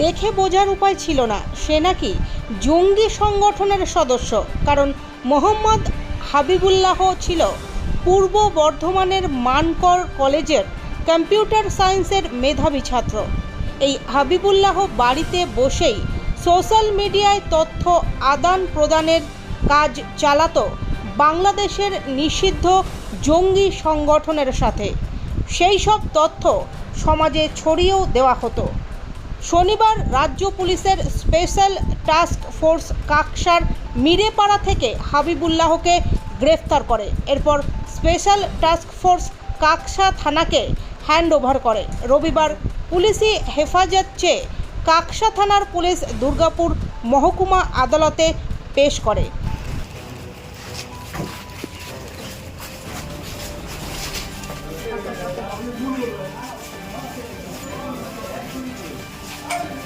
দেখে বোঝার উপায় ছিল না। সে নাকি জঙ্গি সংগঠনের সদস্য, কারণ মোহাম্মদ হাবিবুল্লাহ ছিল পূর্ব বর্ধমানের মানকর কলেজের কম্পিউটার সায়েন্সের মেধাবী ছাত্র। এই হাবিবুল্লাহ বাড়িতে বসেই সোশ্যাল মিডিয়ায় তথ্য আদান প্রদানের কাজ চালাতো বাংলাদেশের নিষিদ্ধ জঙ্গি সংগঠনের সাথে। সেই সব তথ্য সমাজে ছড়িয়েও দেওয়া হতো। শনিবার রাজ্য পুলিশের special task force Kaksar Mirepara থেকে হাবিবুল্লাহকে গ্রেফতার করে। এরপর স্পেশাল টাস্ক ফোর্স কাকসা থানাকে হ্যান্ড ওভার করে। রবিবার পুলিশি হেফাজত চেয়ে কাকসা থানার পুলিশ দুর্গাপুর মহকুমা আদালতে পেশ করে।